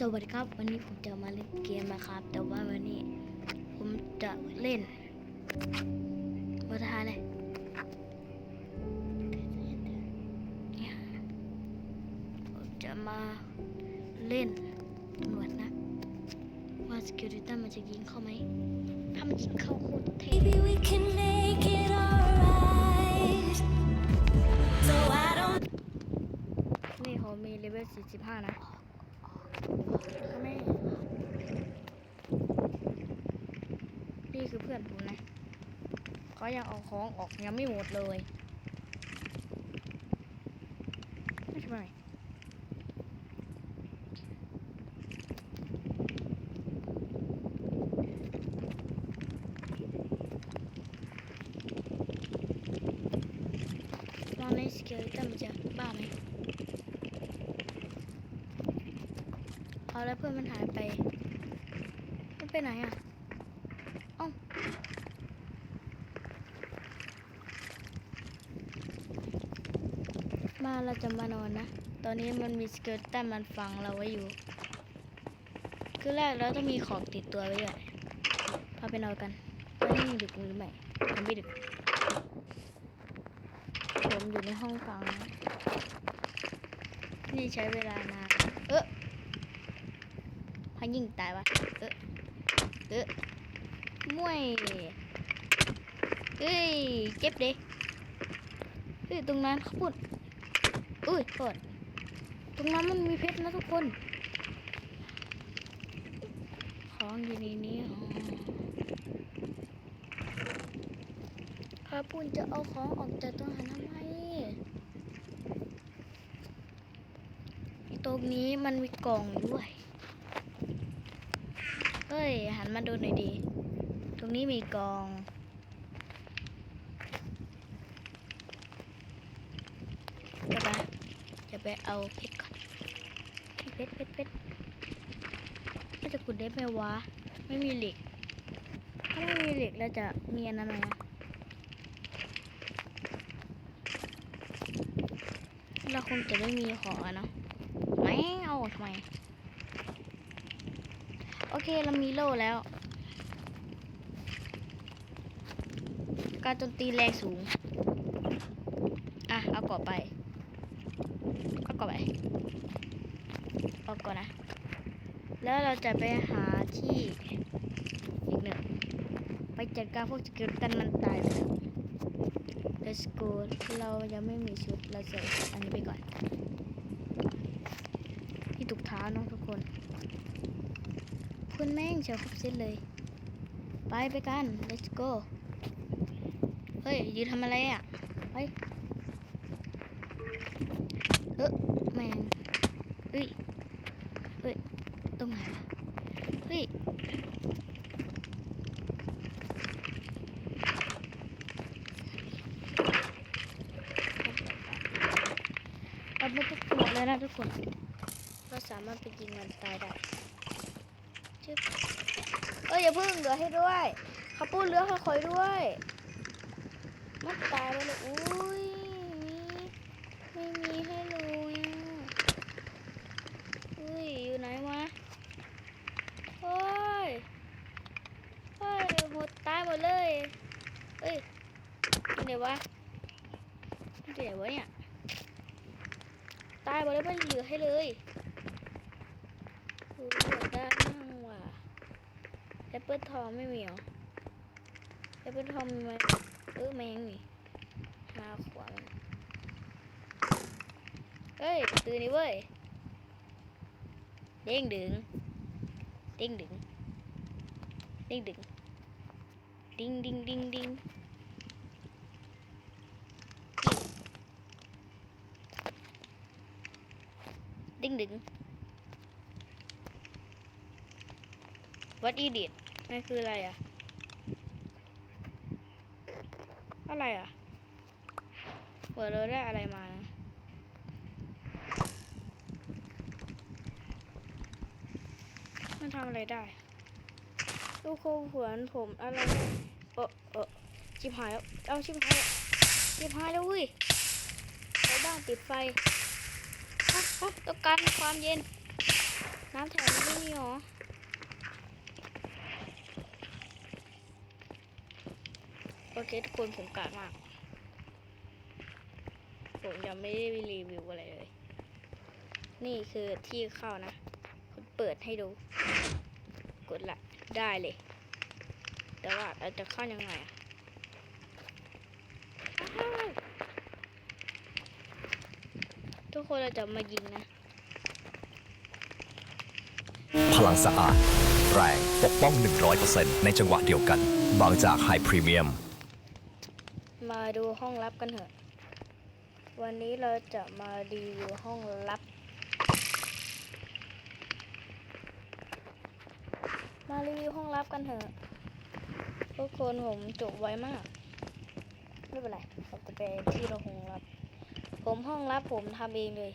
สวัสดีครับวันนี้ผมจะมาเล่นเกมนะครับ แต่ว่าวันนี้ผมจะเล่นมาทายเลยเนี่ยผมจะมาเล่นตำรวจนะว่าสกิลิตันมันจะยิงเข้าไหมถ้ามันยิงเข้าโคตรเท่ Maybe we can make it alright. So I don't นี่เขามีเลเวล45 นะถ้า ไม่นี่คือเพื่อนผมนะเขายังเอาของออกยังไม่หมดเลยไม่ใช่ไมตอนนี้สเกลตันมันจะบ้าไหม เอาแล้วเพื่อนมันหายไป มันไปไหนอะอ้ามาเราจะมานอนนะ ตอนนี้มันมีสเกิร์ตตันมันฟังเราไว้อยู่ คือแรกเราต้องมีของติดตัวไว้ด้วยพาไปนอนกันตอนนี้ดึกหรือไม่ยังไม่ดึก ผมอยู่ในห้องฟังนะนี่ใช้เวลานาน เออ พายิงตายวะเออเออมวยเอ้ย เจ็บดิเฮ้ย ตรงนั้นเขาพูดอุ้ยโทษตรงนั้นมันมีเพชรนะทุกคน ของอยู่ในนี้อ๋อข้าพูนจะเอาของออกจากตรงนั้นทำไมตรงนี้มันมีกล่องด้วย ฮ้ย หันมาดูหน่อยดี ตรงนี้มีกอง จะไปจะไปเอาเพชรก่อนเพชรเพชรเพชรน่าจะขุดได้ไหมวะ ไม่มีเหล็ก ถ้าไม่มีเหล็กแล้วจะมีอันนั้นไหมเราคงจะไม่มีของอะเนาะไม่เอาทำไม อเคเรามีโล่แล้ว การโจมตีแรงสูง อะ เอาเกาะไปเอาเกาะไปเอาก่อนนะ แล้วเราจะไปหาที่อีกหนึ่งไปจัดการพวกสกิลตันมันตายไปแล้ว Let's go เรายังไม่มีชุด เราใส่อันนี้ไปก่อน ที่ตุกเท้าเน้องทุกคน คุณแม่งเชียวครบเซตเลย ไปไปกัน let's go เฮ้ยยืนทำอะไรอะ ไปเออแม่งเฮ้ย เฮ้ย ตรงไหนวะเฮ้ย เราไม่ต้องกลัวแล้วนะทุกคน เราสามารถไปยิงมันตายได้ชึบเอยอย่าพิ่งเหลือให้ด้วยข้าวปุ้นเหลือให้คอยด้วยมันตายไปเลยอุ้ยไม่มีให้เลยอุ้ยอยู่ไหนวะโอ้ยโอ้ยหมดตายหมดเลยเอ้ยเดี๋ยววะเดี๋ยววะเนี่ยตายหมดแล้วไม่เหลือให้เลยอยากได้มั่งว่ะแอป เปิลทองไม่มีหรอแอปเปิลทองมีไหมเออแมงนี่หาขวานเฮ้ยตื่นนี่เว้ย เด้งดึง เด้งดึง เด้งดึง ดิงดิงดิงดิงดิงดึง What idiot นั่นคืออะไรอะ อะไรอะ เปิดเราได้อะไรมานะมันทำอะไรได้ ลูกโคเหมือนผมอะไรเออเออชิบหายแล้ว เอาชิบหายชิบหายแล้วเว้ยไปบ้านติดไฟต้องการความเย็น น้ำำแถวนี้ไม่มีหรอ โอเคทุกคนผมกาดมาก ผมยังไม่ได้รีวิวอะไรเลย นี่คือที่เข้านะผมเปิดให้ดู กดละได้เลย แต่ว่าเราจะเข้ายังไงอะทุกคนเราจะมายิงนะ พลังสะอาด แรงปกป้อง 100%ในจังหวะเดียวกัน บางจากไฮพรีเมียม มาดูห้องลับกันเถอะ วันนี้เราจะมารีวิวห้องลับ มารีวิวห้องลับกันเถอะ ทุกคนผมจบไวมาก ไม่เป็นไรผมจะไปที่เราห้องลับ ผมห้องลับผมทำเองเลย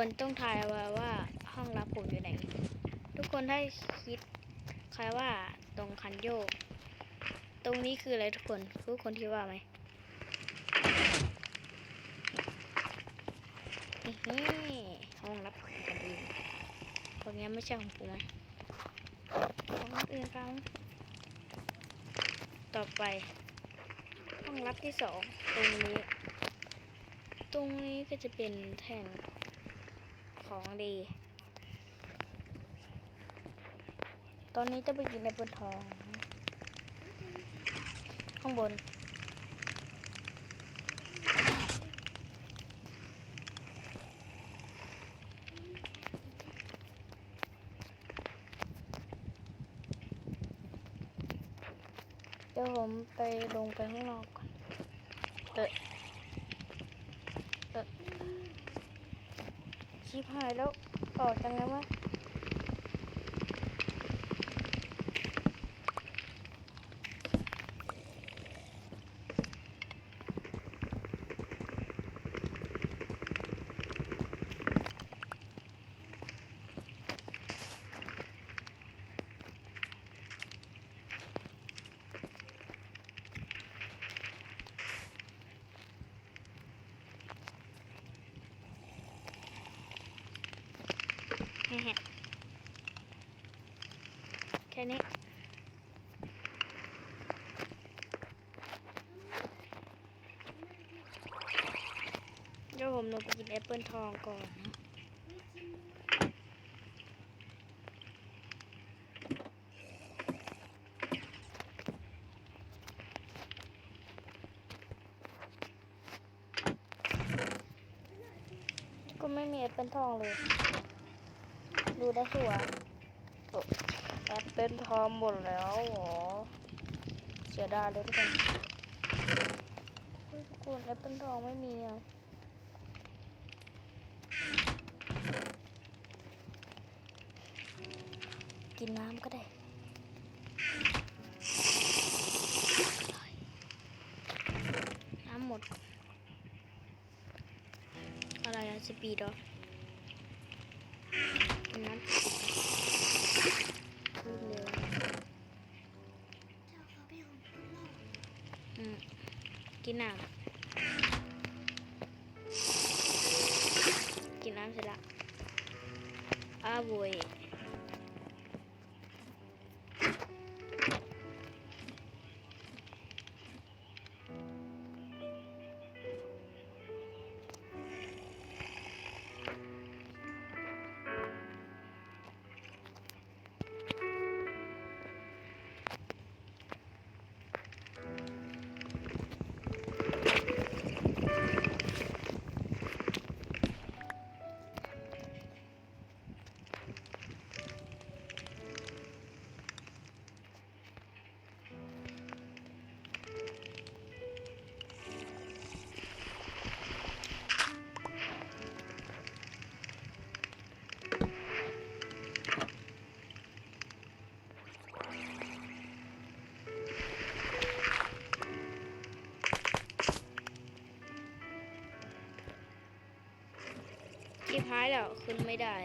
คนต้องทายว่าว่าห้องลับผมอยู่ไหน ทุกคนถ้าคิดใครว่าตรงคันโยก ตรงนี้คืออะไรทุกคนทุกคนคิดว่าไหมนี่ห้องลับของคนอื่นตรงนี้ไม่ใช่ของผมนะของอื่นเขาต่อไปห้องลับที่สองตรงนี้ ตรงนี้ก็จะเป็นแท่น ของดี ตอนนี้จะไปกินในบนทอง ข้างบน เดี๋ยวผมไปลงไปข้างนอกก่อนเออ ชิบหายแล้วออจังไงวะ แค่นี้ เดี๋ยวผ มลงไปกินแอปเปิลทองก่อนนะก็ไม่มีแอปเปิลทองเลย ดูได้ชัวร์โอ้แอปเปิลทองหมดแล้วเหรอเสียดายเลยทุกคนเฮ้ยทุกคนแอปเปิลทองไม่มีอะ กินน้ำก็ได้น้ำหมด อะไรอะสปีดอกินน้ำวิ่เร็วอืมกินน้ำกินน้ำเสร็จละอ้าวโวย ที่พายแล้วขึ้นไม่ได้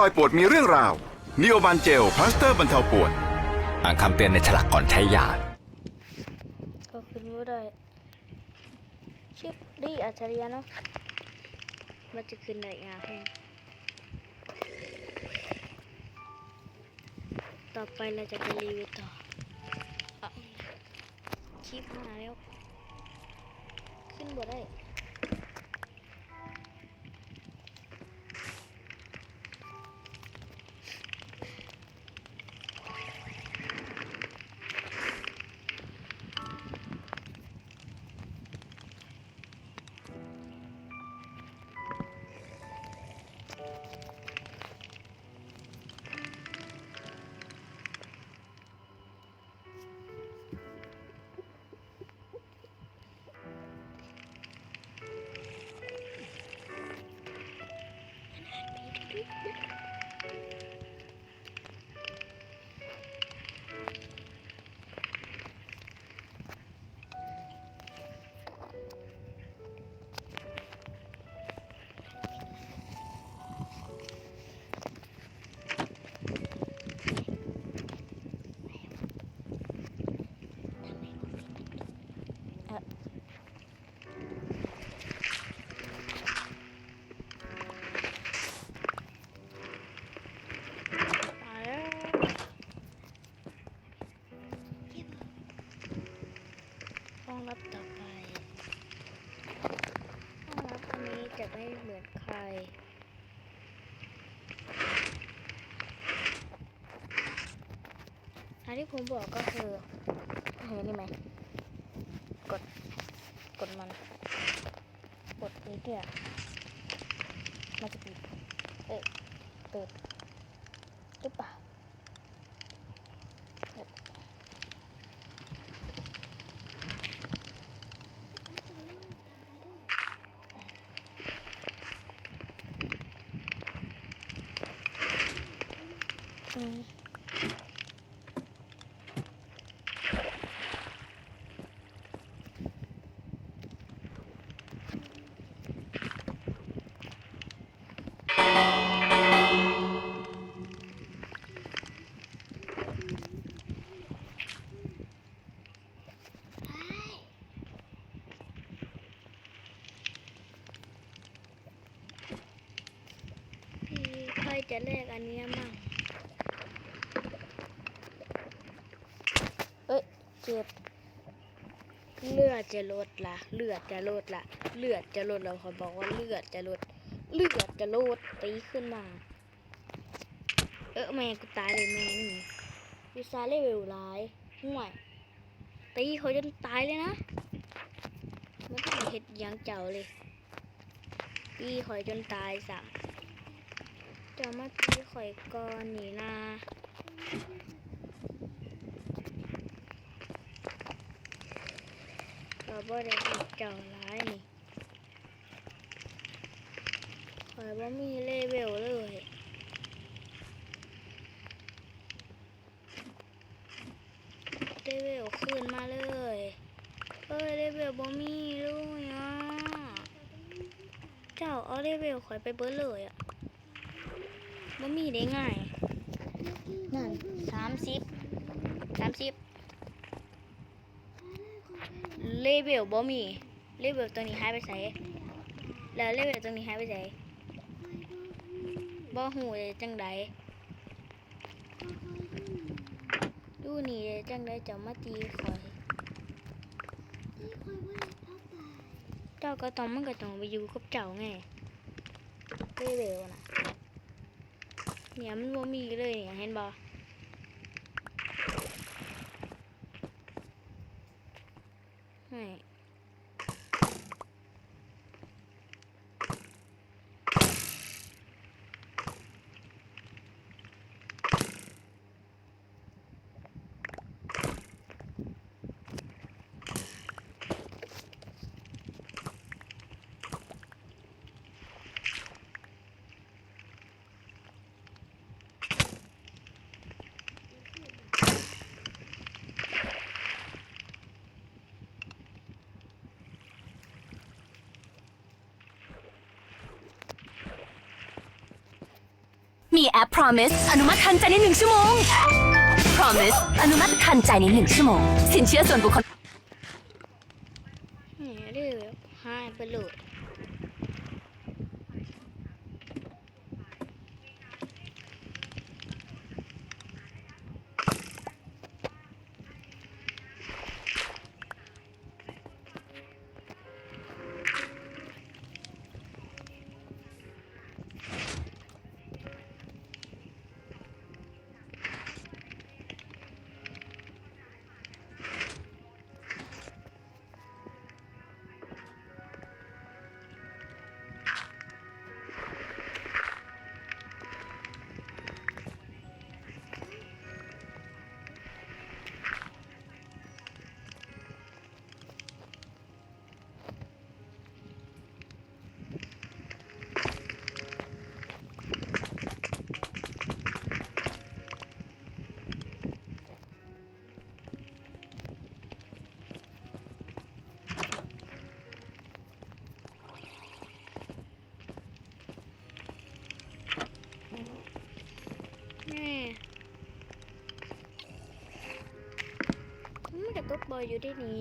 รอยปวดมีเรื่องราวนิโอบันเจลพลาสเตอร์บรรเทาปวด อ่านคำเตือนในฉลากก่อนใช้ยา ก็ขึ้นว่าได้ชิปดีอัจฉริยะเนาะมันจะขึ้นได้งาแห้งต่อไปเราจะไปรีวิวต่ออะคลิปมาแล้ว ขึ้นบ่ได้ันที่ผมบอกก็คือเห็นนี่ไหมกดกดมันกดนี้เนี่ยมันจะปิดเอ๊ะเปิดหรือเปล่าอืมพี่ใครจะแลกอันเนี้ยมั่ง เจ็บ เลือดจะลดละเลือดจะลดละเลือดจะลดเราขอบอกว่าเลือดจะลด เลือดจะลดตีขึ้นมา เออแม่กูตายเลยแม่นี่วิซาเลเวลร้ายห่วยตีเขาจนตายเลยนะไม่ต้องเห็ดยังเจ้าเลยตีข่อยจนตายสามเจ้ามาตีข่อยก่อนนี่นะ บ่ได้เจ้าร้ายนี่ข่อยบ่มีเลเวลเลยเลเวลขึ้นมาเลยเอ้ยเลเวลบ่มีเลยอะเจ้าเอาเลเวลข่อยไปเบิดเลยอะบ่มีได้ง่ายนั่นสามสิบสามสิบ เลเวลบ่มีเลเวลตัวนี้หายไปไสแล้วเลเวลตัวนี้หายไปไสบ่หูเลยจังใดดูนี่เลยจังได้จะมาตีข่อยเจ้าก็ต้องมันก็ต้องไปอยู่กับเจ้าไงเร็วๆนะเนี่ยมันบ่มีเลยเนี่ยเห็นบ่ ใมีแอป Promise อนุมัติทันใจในหนึ่งชั่วโมง Promise อนุมัติทันใจในหนึ่งชั่วโมง สินเชื่อส่วนบุคคล ตกบอยอยู่ได้เนี่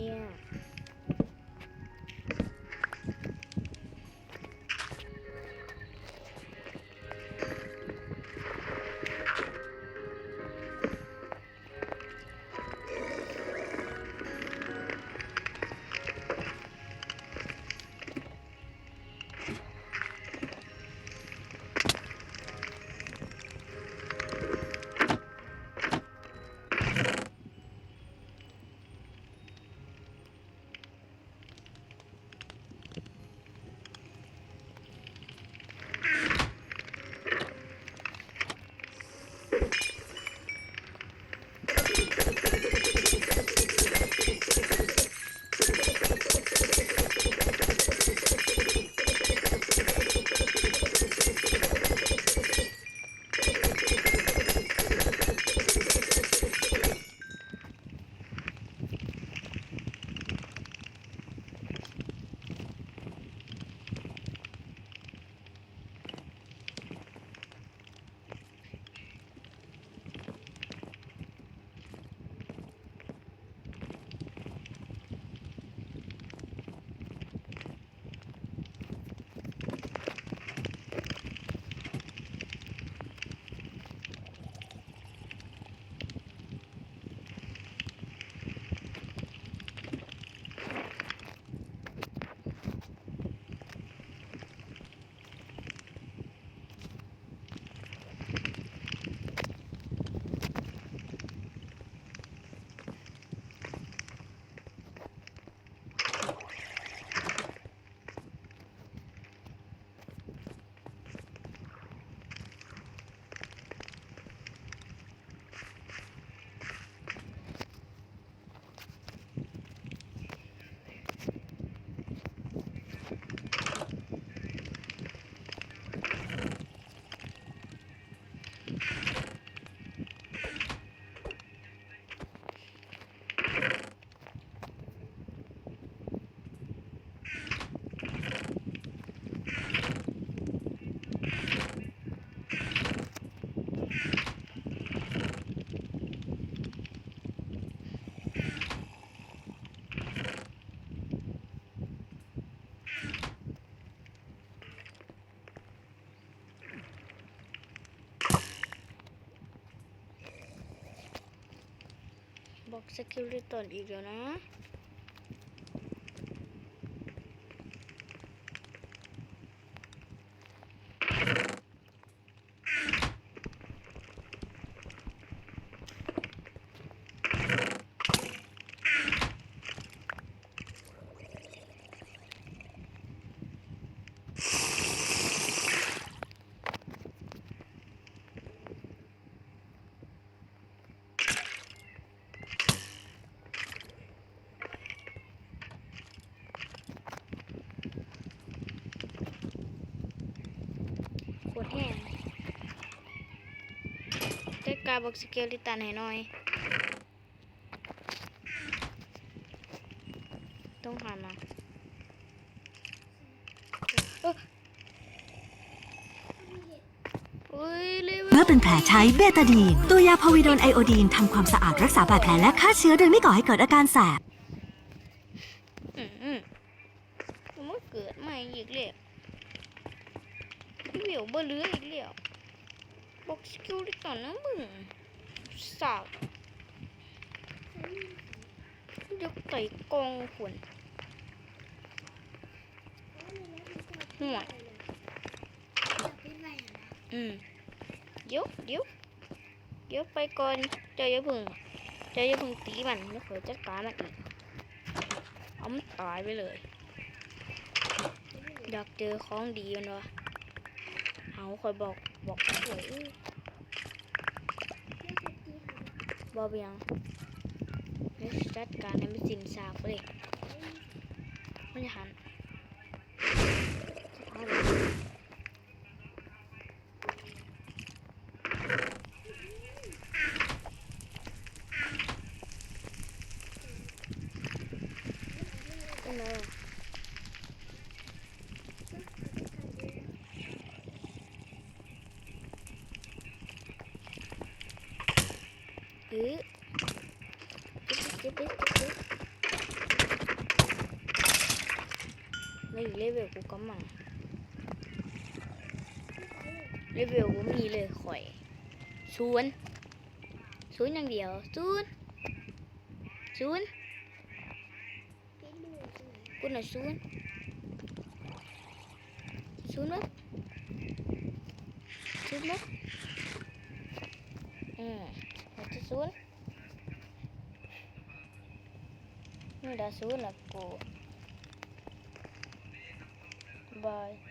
ยบอกสกิลลิตอนอีกแล้วนะโคตรแห้งได้ กาบอกสกิลลิตันให้หน่อย ต้องหันนะเอ้ออุ้ยเมื่อเป็นแผลใช้เบตาดีน ตัวยาพาวิโดนไอโอดีนทำความสะอาดรักษาบาดแผลและฆ่าเชื้อโดยไม่ก่อให้เกิดอาการแสบ อืมอืมมันเกิดใหม่อีกแล้วพี่เหมียวบ่เหลืออีกแล้วบอกสกิลดิก่อนนะมึงสาวยกไต่กองขวนห่วยอืมเดี๋ยวเดี๋ยวเดี๋ยวไปก่อ นเจ้าอย่าพึ่งเจ้าอย่าพึ่งตีมันแล้วขอยจัดการมันอีกเอามันตายไปเลย อยากเจอของดีมันวะเอาคอยบอกบอกสวยอื้อบอเบียงเดี๋ยวจัดการให้มันสินซากไปเลยไมันจะหันเอาเลยเป็นไงวะ เออเจ็บเจ็บจ็บเจ็บไม่เลเวลกูก็มาเลเวลกูมีเลยข่อยศูนย์ศูนย์อย่างเดียวศูนย์ศูนย์กูหน่ะศูนย์ศูนย์มั้ยศูนย์มั้ยอืม sun ini dah aku. Bye.